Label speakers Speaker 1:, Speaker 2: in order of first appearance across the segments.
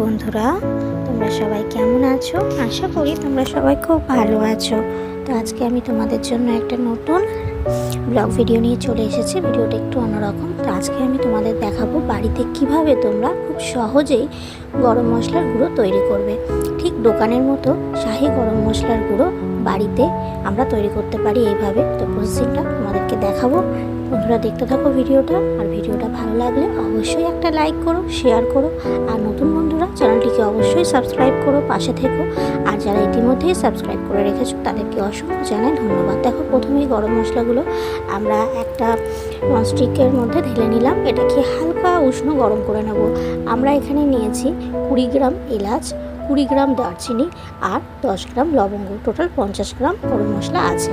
Speaker 1: বন্ধুরা, তোমরা সবাই কেমন আছো? আশা করি তোমরা সবাই খুব ভালো আছো। তো আজকে আমি তোমাদের জন্য একটা নতুন ব্লগ ভিডিও নিয়ে চলে এসেছি। ভিডিওটা একটু অন্যরকম। তো আজকে আমি তোমাদের দেখাবো বাড়িতে কীভাবে তোমরা খুব সহজেই গরম মশলার গুঁড়ো তৈরি করবে। ঠিক দোকানের মতো শাহি গরম মশলার গুঁড়ো বাড়িতে আমরা তৈরি করতে পারি এইভাবে। তো প্রসেসিংটা তোমাদেরকে দেখাবো। বন্ধুরা দেখতে থাকো ভিডিওটা, আর ভিডিওটা ভালো লাগলে অবশ্যই একটা লাইক করো শেয়ার করো, আর নতুন বন্ধুরা চ্যানেলটিকে অবশ্যই সাবস্ক্রাইব করো, পাশে থেকো। আর যারা ইতিমধ্যেই সাবস্ক্রাইব করে রেখেছো, তাদেরকে অসংখ্য জানাই, ধন্যবাদ। দেখো প্রথমেই গরম মশলাগুলো আমরা একটা ননস্টিকের মধ্যে ঢেলে নিলাম। এটাকে হালকা উষ্ণ গরম করে নেব। আমরা এখানে নিয়েছি কুড়ি গ্রাম এলাচ কুড়ি গ্রাম দারচিনি আর দশ গ্রাম লবঙ্গ। টোটাল পঞ্চাশ গ্রাম গরম মশলা আছে।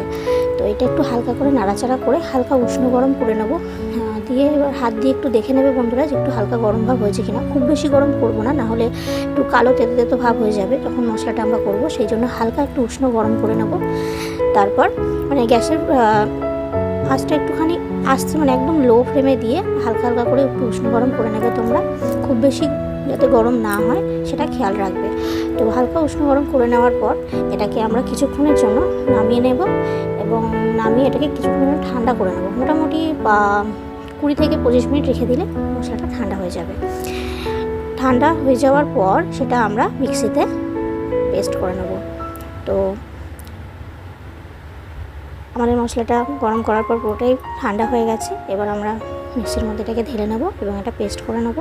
Speaker 1: তো এটা একটু হালকা করে নাড়াচাড়া করে হালকা উষ্ণ গরম করে নেব। আহ, দিয়ে এবার হাত দিয়ে একটু দেখে নেবে বন্ধুরা যে একটু হালকা গরম ভাব হয়েছে কিনা। খুব বেশি গরম করব না না হলে একটু কালো তেতো তেতো ভাব হয়ে যাবে তখন মশলাটা আমরা করব। সেই জন্য হালকা একটু উষ্ণ গরম করে নেব। তারপর মানে গ্যাসের আঁচটা একটুখানি আসছে মানে একদম লো ফ্লেমে দিয়ে হালকা হালকা করে একটু উষ্ণ গরম করে নেবে তোমরা। খুব বেশি যাতে গরম না হয়, সেটা খেয়াল রাখবে। তো হালকা উষ্ণ গরম করে নেওয়ার পর, এটাকে আমরা কিছুক্ষণের জন্য নামিয়ে নেব এবং নামিয়ে এটাকে কিছুক্ষণ ঠান্ডা করে নেব। মোটামুটি কুড়ি থেকে পঁচিশ মিনিট রেখে দিলে মশলাটা ঠান্ডা হয়ে যাবে। ঠান্ডা হয়ে যাওয়ার পর, সেটা আমরা মিক্সিতে পেস্ট করে নেব। তো আমাদের মশলাটা গরম করার পর পুরোটাই ঠান্ডা হয়ে গেছে। এবার আমরা মিক্সির মধ্যে এটাকে ঢেলে নেব এবং এটা পেস্ট করে নেব।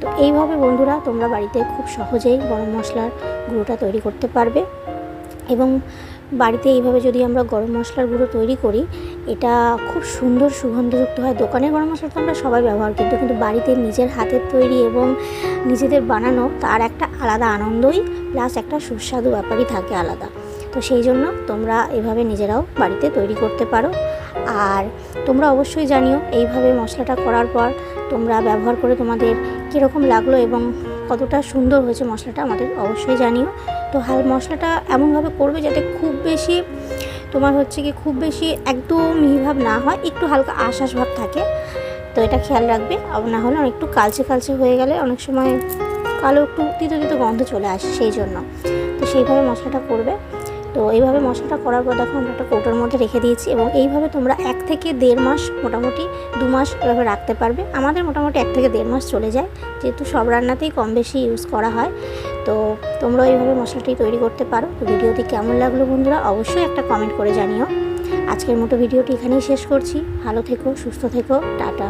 Speaker 1: তো এইভাবে বন্ধুরা তোমরা বাড়িতে খুব সহজেই গরম মশলার গুঁড়োটা তৈরি করতে পারবে। এবং বাড়িতে এইভাবে যদি আমরা গরম মশলার গুঁড়ো তৈরি করি, এটা খুব সুন্দর সুগন্ধযুক্ত হয়। দোকানের গরম মশলা তো আমরা সবাই ব্যবহার করি, কিন্তু বাড়িতে নিজের হাতের তৈরি এবং নিজেদের বানানো, তার একটা আলাদা আনন্দই প্লাস একটা সুস্বাদু ব্যাপারই থাকে আলাদা। তো সেই জন্য তোমরা এভাবে নিজেরাও বাড়িতে তৈরি করতে পারো। আর তোমরা অবশ্যই জানিও, এইভাবে মশলাটা করার পর তোমরা ব্যবহার করে তোমাদের কীরকম লাগল এবং কতটা সুন্দর হয়েছে মশলাটা আমাদের অবশ্যই জানিও। তো হাল মশলাটা এমনভাবে করবে যাতে খুব বেশি তোমার হচ্ছে কি খুব বেশি একদম মিহিভাব না হয়, একটু হালকা আশ্বাস ভাব থাকে। তো এটা খেয়াল রাখবে না হলে একটু কালচে কালচে হয়ে গেলে অনেক সময় কালো একটু তিতো তিতো গন্ধ চলে আসে সেই জন্য। তো সেইভাবে মশলাটা করবে। তো এইভাবে মশলাটা করার পর দেখো আমরা একটা কৌটোর মধ্যে রেখে দিয়েছি এবং এইভাবে তোমরা এক থেকে দেড় মাস মোটামুটি দু মাস এভাবে রাখতে পারবে। আমাদের মোটামুটি এক থেকে দেড় মাস চলে যায়, যেহেতু সব রান্নাতেই কম বেশি ইউজ করা হয়। তো তোমরা এইভাবে মশলাটি তৈরি করতে পারো। তো ভিডিওটি কেমন লাগল বন্ধুরা অবশ্যই একটা কমেন্ট করে জানিও। আজকের মতো ভিডিওটি এখানেই শেষ করছি। ভালো থেকো, সুস্থ থেকো, টাটা।